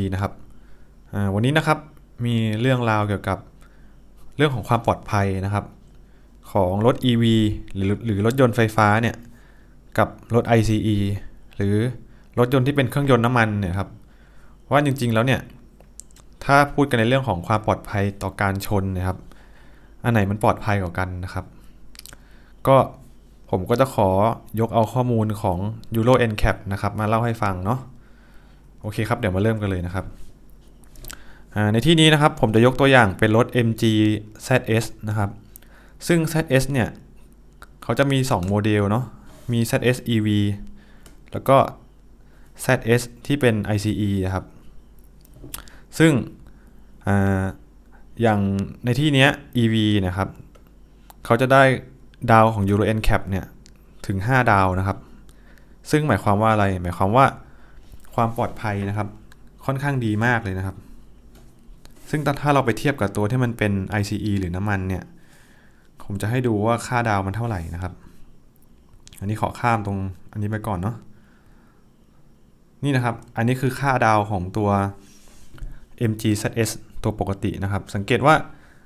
ดีนะครับวันนี้นะครับมีเรื่องราวเกี่ยวกับเรื่องของความปลอดภัยนะครับ ของรถ EV หรือหรือรถยนต์ไฟฟ้าเนี่ยกับรถ ICE หรือรถยนต์ที่เป็นเครื่องยนต์น้ำมันเนี่ยครับว่าจริงๆแล้วเนี่ยถ้าพูดกันในเรื่องของความปลอดภัยต่อการชนนะครับอันไหนมันปลอดภัยกว่ากันนะครับ ก็ผมก็จะขอยกเอาข้อมูลของ Euro NCAP นะครับมาเล่าให้ฟังเนาะ โอเคครับ เดี๋ยวมาเริ่มกันเลยนะครับ ในที่นี้นะครับผมจะยกตัวอย่างเป็นรถ MG ZS นะครับ ซึ่ง ZS เนี่ยเขาจะมี 2 โมเดลเนาะ มี ZS EV แล้วก็ ZS ที่เป็น ICE นะครับ ซึ่งออย่างในที่เนี้ย EV นะครับ เขาจะได้ดาวของ Euro NCAP เนี่ยถึง 5 ดาวนะครับ ซึ่งหมายความว่าอะไร หมายความว่า ความปลอดภัยนะครับ ค่อนข้างดีมากเลยนะครับ ซึ่งถ้าเราไปเทียบกับตัวที่มันเป็น ICE หรือน้ำมันเนี่ย ผมจะให้ดูว่าค่าดาวมันเท่าไหร่นะครับ อันนี้ขอข้ามตรงอันนี้ไปก่อนเนาะนี่นะครับ อันนี้คือค่าดาวของตัว MGZS ตัวปกตินะครับ สังเกตว่า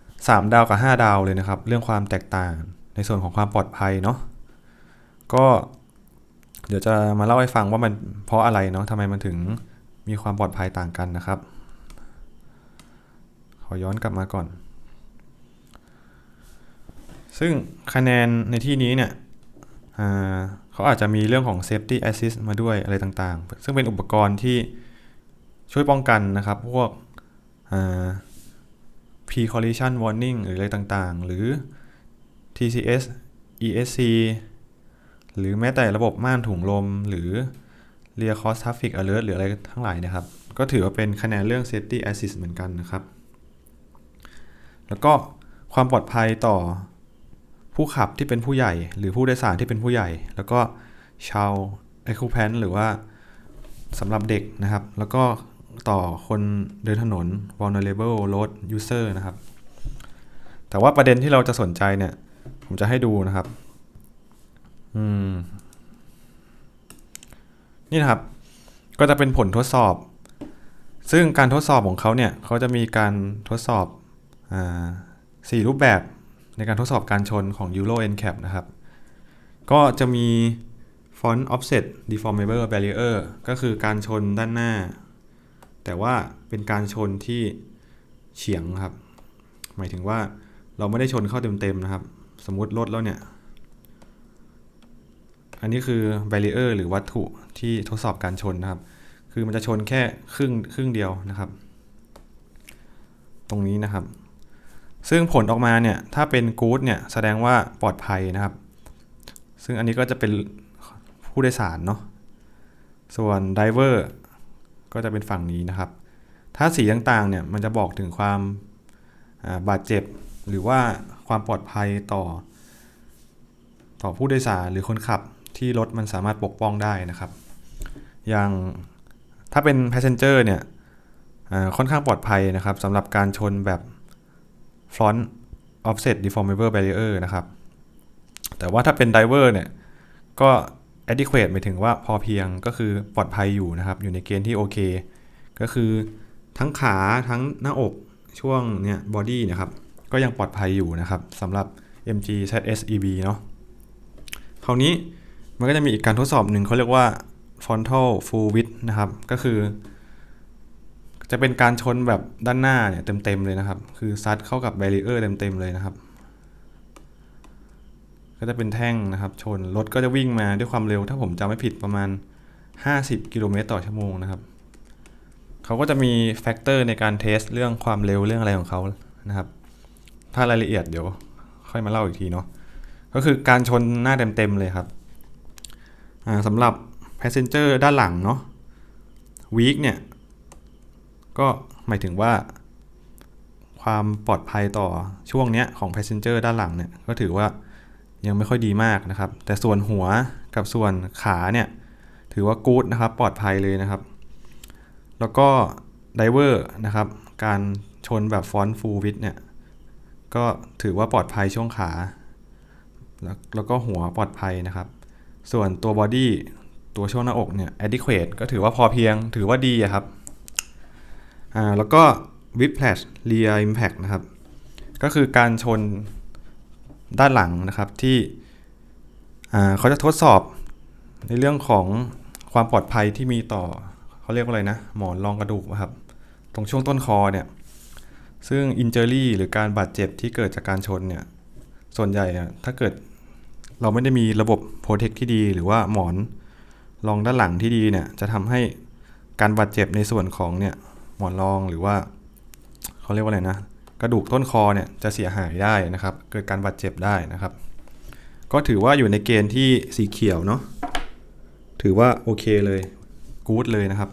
3 ดาวกับ 5 ดาวเลยนะครับ เรื่องความแตกต่างในส่วนของความปลอดภัยเนาะ ก็ เดี๋ยวจะมาเล่าให้ฟังว่ามันเพราะอะไรเนาะทำไมมันถึงมีความปลอดภัยต่างกันนะครับ ขอย้อนกลับมาก่อน ซึ่งคะแนนในที่นี้เนี่ยเขาอาจจะมีเรื่องของ safety assist มาด้วยอะไรต่างๆ ซึ่งเป็นอุปกรณ์ที่ช่วยป้องกันนะครับ พวก pre collision warning หรืออะไรต่างๆ หรือ TCS ESC หรือแม้แต่ระบบม่านถุงลม หรือ rear cross traffic alert หรืออะไรทั้งหลายนะครับ ก็ถือว่าเป็นคะแนนเรื่อง safety assist เหมือนกันนะครับ แล้วก็ความปลอดภัยต่อผู้ขับที่เป็นผู้ใหญ่ หรือผู้โดยสารที่เป็นผู้ใหญ่ แล้วก็ชาว occupant หรือว่าสำหรับเด็กนะครับ แล้วก็ต่อคนเดินถนน vulnerable road user นะครับ แต่ว่าประเด็นที่เราจะสนใจเนี่ย ผมจะให้ดูนะครับ อืม นี่นะครับ ก็จะเป็นผลทดสอบ ซึ่งการทดสอบของเขาเนี่ย เขาจะมีการทดสอบอสี่รูปแบบในการทดสอบการชนของ Euro NCAP นะครับ ก็จะมี front offset deformable barrier ก็คือการชนด้านหน้า แต่ว่าเป็นการชนที่เฉียงครับ หมายถึงว่าเราไม่ได้ชนเข้าเต็มๆนะครับ สมมติรถแล้วเนี่ย อันนี้คือ barrier หรือวัตถุที่ทดสอบการชนนะครับ คือมันจะชนแค่ครึ่งครึ่งเดียวนะครับ ตรงนี้นะครับ ซึ่งผลออกมาเนี่ยถ้าเป็นกู๊ดเนี่ยแสดงว่าปลอดภัยนะครับ ซึ่งอันนี้ก็จะเป็นผู้โดยสารเนาะส่วนไดเวอร์ก็จะเป็นฝั่งนี้นะครับ ถ้าสีต่างๆเนี่ยมันจะบอกถึงความาบาดเจ็บ หรือว่าความปลอดภัยต่อ ต่อผู้โดยสารหรือคนขับ ที่รถมันสามารถปกป้องได้นะครับ อย่างถ้าเป็น passenger เนี่ยค่อนข้างปลอดภัยนะครับสำหรับการชนแบบ front offset deformable barrier นะครับ แต่ว่าถ้าเป็น diver เนี่ยก็ adequate หมายถึงว่าพอเพียงก็คือปลอดภัยอยู่นะครับ อยู่ในเกณฑ์ที่โอเค ก็คือทั้งขาทั้งหน้าอกช่วงเนี่ย body นะครับ ก็ยังปลอดภัยอยู่นะครับสำหรับ MG ZS EV เนาะคราวนี้ มันก็จะมีอีกการทดสอบหนึ่งเขาเรียกว่า frontal full width นะครับ ก็คือ จะเป็นการชนแบบด้านหน้าเนี่ยเต็มๆเลยนะครับ คือซัดเข้ากับ barrier เต็มๆเลยนะครับ ก็จะเป็นแท่งนะครับ ชน รถก็จะวิ่งมาด้วยความเร็ว ถ้าผมจำไม่ผิดประมาณ 50 กิโลเมตรต่อชั่วโมงนะครับ เขาก็จะมีแฟกเตอร์ในการเทสเรื่องความเร็วเรื่องอะไรของเขานะครับ ถ้ารายละเอียดเดี๋ยวค่อยมาเล่าอีกทีเนาะ ก็คือการชนหน้าเต็มๆเลยครับ สำหรับ passenger ด้านหลังเนาะ weak เนี่ย ก็หมายถึงว่าความปลอดภัยต่อช่วงเนี้ยของ passenger ด้านหลังเนี่ย ก็ถือว่ายังไม่ค่อยดีมากนะครับ แต่ส่วนหัวกับส่วนขาเนี่ย ถือว่ากู๊ดนะครับ ปลอดภัยเลยนะครับ แล้วก็ diver นะครับ การชนแบบ front full width เนี่ย ก็ถือว่าปลอดภัยช่วงขา แล้วก็หัวปลอดภัยนะครับ ส่วนตัวบอดี้ตัวช่วงหน้าอกเนี่ย adequate ก็ถือว่าพอเพียง ถือว่าดีครับ อ่า แล้วก็ whiplash rear impact นะครับ ก็คือการชนด้านหลังนะครับที่ อ่าเขาจะทดสอบในเรื่องของความปลอดภัยที่มีต่อเขาเรียกว่าอะไรนะ หมอนรองกระดูกนะครับ ตรงช่วงต้นคอเนี่ย ซึ่ง injury หรือการบาดเจ็บที่เกิดจากการชนเนี่ย ส่วนใหญ่ถ้าเกิด เราไม่ได้มีระบบโปรเทคที่ดี หรือว่าหมอนรองด้านหลังที่ดีเนี่ยจะทำให้การบาดเจ็บในส่วนของเนี่ยหมอนรองหรือว่าเขาเรียกว่าอะไรนะ กระดูกต้นคอเนี่ยจะเสียหายได้นะครับ เกิดการบาดเจ็บได้นะครับ ก็ถือว่าอยู่ในเกณฑ์ที่สีเขียวเนาะถือว่าโอเคเลยกู๊ดเลยนะครับ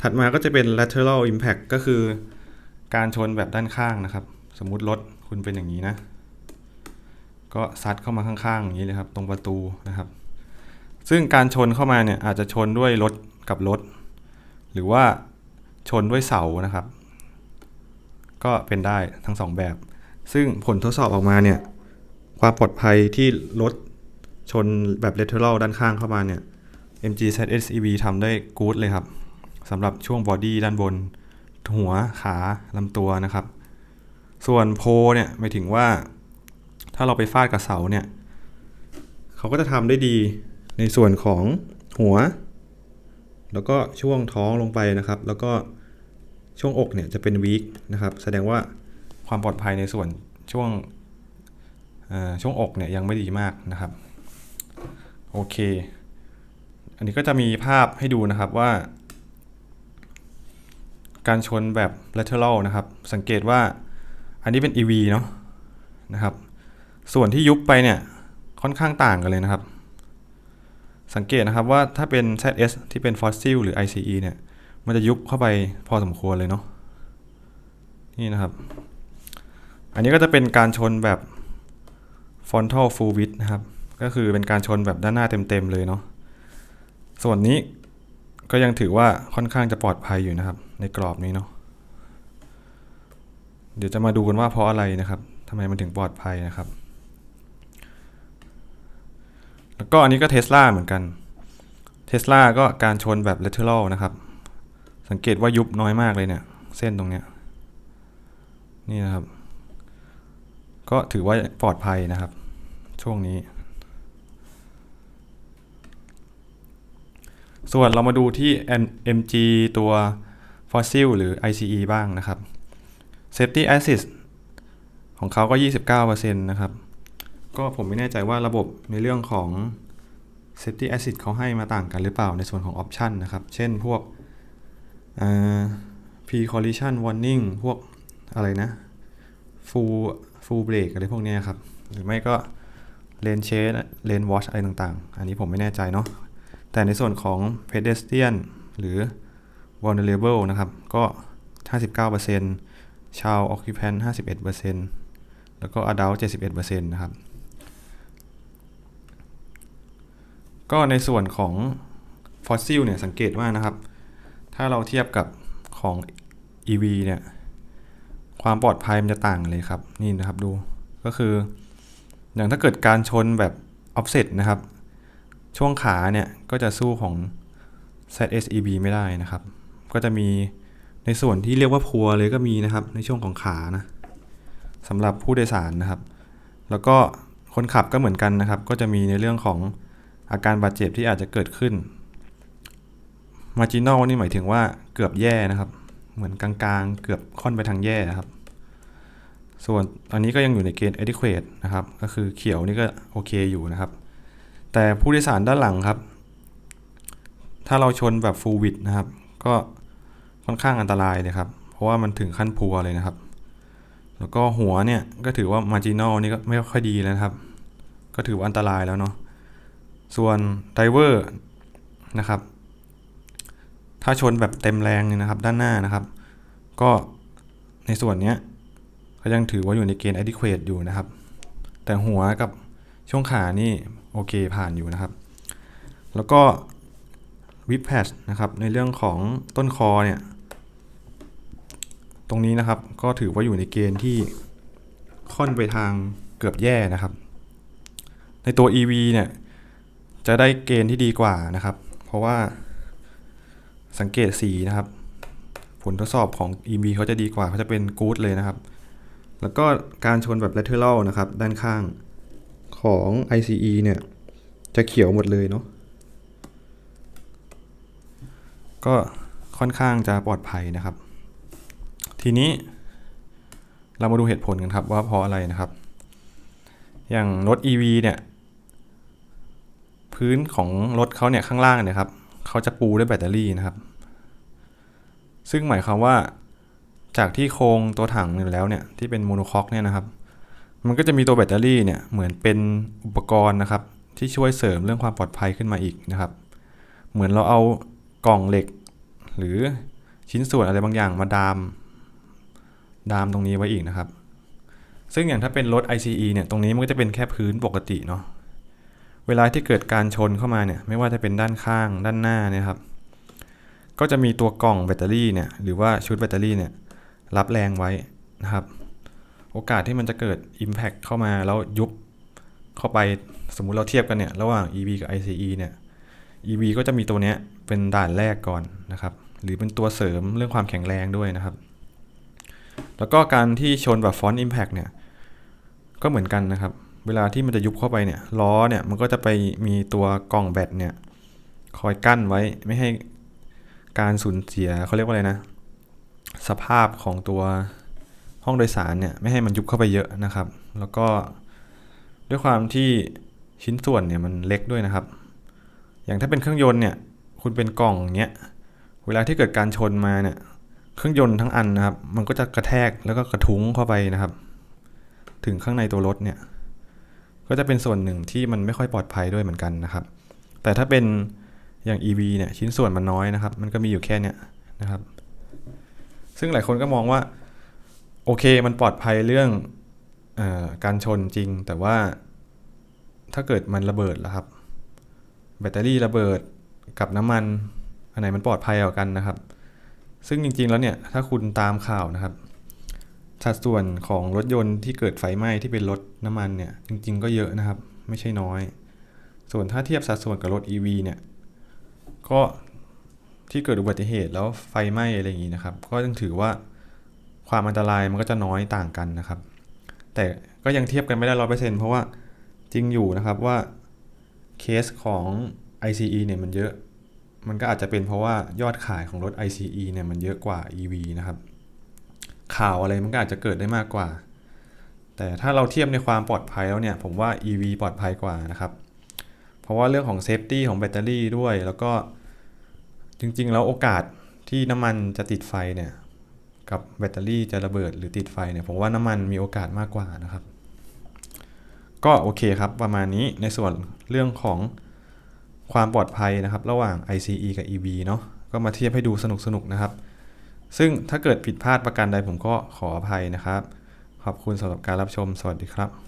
ถัดมาก็จะเป็น lateral impact ก็คือการชนแบบด้านข้างนะครับ สมมุติรถคุณเป็นอย่างนี้นะ ก็ซัดเข้ามาข้างๆอย่างนี้เลยครับ ตรงประตูนะครับ ซึ่งการชนเข้ามาเนี่ยอาจจะชนด้วยรถกับรถ หรือว่าชนด้วยเสานะครับ ก็เป็นได้ทั้งสองแบบ ซึ่งผลทดสอบออกมาเนี่ยความปลอดภัยที่รถชนแบบ lateral ด้านข้างเข้ามาเนี่ย MG ZSEV ทำได้กู๊ดเลยครับสำหรับช่วงบอดี้ด้านบน หัวขาลำตัวนะครับ ส่วนโพเนี่ยหมายถึงว่า ถ้าเราไปฟาดกับเสาเนี่ยเขาก็จะทำได้ดีในส่วนของหัว แล้วก็ช่วงท้องลงไปนะครับ แล้วก็ช่วงอกเนี่ยจะเป็นวีคนะครับ แสดงว่าความปลอดภัยในส่วนช่วงช่วงอกเนี่ยยังไม่ดีมากนะครับ โอเค อันนี้ก็จะมีภาพให้ดูนะครับว่า การชนแบบ lateral นะครับ สังเกตว่าอันนี้เป็น EV เนาะนะครับ ส่วนที่ยุบไปเนี่ยค่อนข้างต่างกันเลยนะครับ สังเกตนะครับว่าถ้าเป็น ZS ที่เป็น fossil หรือ ICE เนี่ย มันจะยุบเข้าไปพอสมควรเลยเนาะนี่นะครับ อันนี้ก็จะเป็นการชนแบบ frontal full width นะครับ ก็คือเป็นการชนแบบด้านหน้าเต็มๆเลยเนาะส่วนนี้ก็ยังถือว่าค่อนข้างจะปลอดภัยอยู่นะครับ ในกรอบนี้เนาะเดี๋ยวจะมาดูกันว่าเพราะอะไรนะครับทำไมมันถึงปลอดภัยนะครับ แล้วก็อันนี้ก็เทสลาเหมือนกันเทสลาก็การชนแบบ lateral นะครับ สังเกตว่ายุบน้อยมากเลยเนี่ย เส้นตรงเนี้ย นี่นะครับ ก็ถือว่าปลอดภัยนะครับ ช่วงนี้ ส่วนเรามาดูที่ MG ตัว Fossil หรือ ICE บ้างนะครับ Safety Assist ของเขาก็ 29%นะครับ ก็ผมไม่แน่ใจว่าระบบในเรื่องของ Safety Assist เขาให้มาต่างกันหรือเปล่าในส่วนของ Option นะครับ เช่นพวก Pre Collision Warning พวกอะไรนะ Full Full Brake อะไรพวกนี้ครับ หรือไม่ก็ Lane Change Lane Watch อะไรต่างๆ อันนี้ผมไม่แน่ใจเนาะแต่ในส่วนของ pedestrian หรือ vulnerable นะครับ ก็ 59%ชาว occupant 51%แล้วก็ adult 71%นะครับ ก็ในส่วนของ fossil เนี่ยสังเกตว่านะครับ ถ้าเราเทียบกับของ EV เนี่ยความปลอดภัยมันจะต่างเลยครับ นี่นะครับดูก็คือ อย่างถ้าเกิดการชนแบบ offset นะครับ ช่วงขาเนี่ยก็จะสู้ของ ZSEB ไม่ได้นะครับ ก็จะมีในส่วนที่เรียกว่าพัวเลยก็มีนะครับ ในช่วงของขานะสำหรับผู้โดยสารนะครับ แล้วก็คนขับก็เหมือนกันนะครับ ก็จะมีในเรื่องของ อาการบาดเจ็บที่อาจจะเกิดขึ้น marginal นี่หมายถึงว่าเกือบแย่นะครับ เหมือนกลางๆ เกือบค่อนไปทางแย่นะครับ ส่วนอันนี้ก็ยังอยู่ในเกณฑ์ adequate นะครับ ก็คือเขียวนี่ก็โอเคอยู่นะครับ แต่ผู้โดยสารด้านหลังครับ ถ้าเราชนแบบ full width นะครับ ก็ค่อนข้างอันตรายเลยครับ เพราะว่ามันถึงขั้นพัวเลยนะครับ แล้วก็หัวเนี่ยก็ถือว่า marginal นี่ก็ไม่ค่อยดีแล้วนะครับ ก็ถือว่าอันตรายแล้วเนาะ ส่วน driver นะครับ ถ้าชนแบบเต็มแรงเนี่ยนะครับ ด้านหน้านะครับ ก็ในส่วนเนี้ยก็ยังถือว่าอยู่ในเกณฑ์ adequate อยู่นะครับ แต่หัวกับช่วงขานี่โอเคผ่านอยู่นะครับ แล้วก็วิ p แพชนะครับ ในเรื่องของต้นคอเนี่ย ตรงนี้นะครับก็ถือว่าอยู่ในเกณฑ์ที่ค่อนไปทางเกือบแย่นะครับ ในตัว EV เนี่ย จะได้เกณฑ์ที่ดีกว่านะครับ เพราะว่าสังเกตสีนะครับ ผลทดสอบของ EV เขาจะดีกว่าเขาจะเป็น good เลยนะครับ แล้วก็การชนแบบ lateral นะครับ ด้านข้างของ ICE เนี่ย จะเขียวหมดเลยเนาะก็ค่อนข้างจะปลอดภัยนะครับ ทีนี้เรามาดูเหตุผลกันครับว่าเพราะอะไรนะครับ อย่างรถ EV เนี่ย พื้นของรถเขาเนี่ยข้างล่างเนี่ยครับเขาจะปูด้วยแบตเตอรี่นะครับ ซึ่งหมายความว่าจากที่โครงตัวถังอยู่แล้วเนี่ยที่เป็นโมโนคอกเนี่ยนะครับ มันก็จะมีตัวแบตเตอรี่เนี่ยเหมือนเป็นอุปกรณ์นะครับ ที่ช่วยเสริมเรื่องความปลอดภัยขึ้นมาอีกนะครับ เหมือนเราเอากล่องเหล็ก หรือชิ้นส่วนอะไรบางอย่างมาดาม ดามตรงนี้ไว้อีกนะครับ ซึ่งอย่างถ้าเป็นรถ ICE เนี่ยตรงนี้มันก็จะเป็นแค่พื้นปกติเนาะ เวลาที่เกิดการชนเข้ามาเนี่ยไม่ว่าจะเป็นด้านข้างด้านหน้าเนี่ยครับ ก็จะมีตัวกล่องแบตเตอรี่เนี่ยหรือว่าชุดแบตเตอรี่เนี่ยรับแรงไว้นะครับ โอกาสที่มันจะเกิด Impact เข้ามาแล้วยุบเข้าไปสมมุติเราเทียบกันเนี่ยระหว่าง EV กับ ICE เนี่ย EV ก็จะมีตัวเนี้ยเป็นด่านแรกก่อนนะครับ หรือเป็นตัวเสริมเรื่องความแข็งแรงด้วยนะครับ แล้วก็การที่ชนแบบฟอนต์อิมแพกเนี่ย ก็เหมือนกันนะครับ เวลาที่มันจะยุบเข้าไปเนี่ยล้อเนี่ยมันก็จะไปมีตัวกล่องแบตเนี่ยคอยกั้นไว้ไม่ให้การสูญเสียเขาเรียกว่าอะไรนะ สภาพของตัวห้องโดยสารเนี่ยไม่ให้มันยุบเข้าไปเยอะนะครับ แล้วก็ด้วยความที่ชิ้นส่วนเนี่ยมันเล็กด้วยนะครับ อย่างถ้าเป็นเครื่องยนต์เนี่ยคุณเป็นกล่องเนี้ยเวลาที่เกิดการชนมาเนี่ยเครื่องยนต์ทั้งอันนะครับ มันก็จะกระแทกแล้วก็กระทุ้งเข้าไปนะครับ ถึงข้างในตัวรถเนี่ย ก็จะเป็นส่วนหนึ่งที่มันไม่ค่อยปลอดภัยด้วยเหมือนกันนะครับ แต่ถ้าเป็นอย่าง EV เนี่ยชิ้นส่วนมันน้อยนะครับ มันก็มีอยู่แค่เนี้ยนะครับ ซึ่งหลายคนก็มองว่า โอเคมันปลอดภัยเรื่องอการชนจริง แต่ว่าถ้าเกิดมันระเบิดแล่ะครับ แบตเตอรี่ระเบิดกับน้ำมัน อันไหนมันปลอดภัยกว่ากันนะครับ ซึ่งจริงๆแล้วเนี่ยถ้าคุณตามข่าวนะครับ สัดส่วนของรถยนต์ที่เกิดไฟไหม้ที่เป็นรถน้ำมันเนี่ยจริง ๆ ก็เยอะนะครับ ไม่ใช่น้อย ส่วนถ้าเทียบสัดส่วนกับรถ EV เนี่ยก็ที่เกิดอุบัติเหตุแล้วไฟไหม้อะไรอย่างนี้นะครับ ก็ยังถือว่าความอันตรายมันก็จะน้อยต่างกันนะครับ แต่ก็ยังเทียบกันไม่ได้ร้อยเปอร์เซ็นต์เพราะว่าจริงอยู่นะครับว่าเคสของ ICE เนี่ยมันเยอะ มันก็อาจจะเป็นเพราะว่ายอดขายของรถ ICE เนี่ยมันเยอะกว่า EV นะครับ ข่าวอะไรมันก็อาจจะเกิดได้มากกว่า แต่ถ้าเราเทียบในความปลอดภัยแล้วเนี่ยผมว่า EV ปลอดภัยกว่านะครับ เพราะว่าเรื่องของเซฟตี้ของแบตเตอรี่ด้วยแล้วก็จริงๆ แล้วโอกาสที่น้ำมันจะติดไฟเนี่ยกับแบตเตอรี่จะระเบิดหรือติดไฟเนี่ยผมว่าน้ำมันมีโอกาสมากกว่านะครับ ก็โอเคครับประมาณนี้ในส่วนเรื่องของความปลอดภัยนะครับ ระหว่าง ICE กับ EV เนาะก็มาเทียบให้ดูสนุกๆนะครับ ซึ่งถ้าเกิดผิดพลาดประการใดผมก็ขออภัยนะครับ ขอบคุณสำหรับการรับชม สวัสดีครับ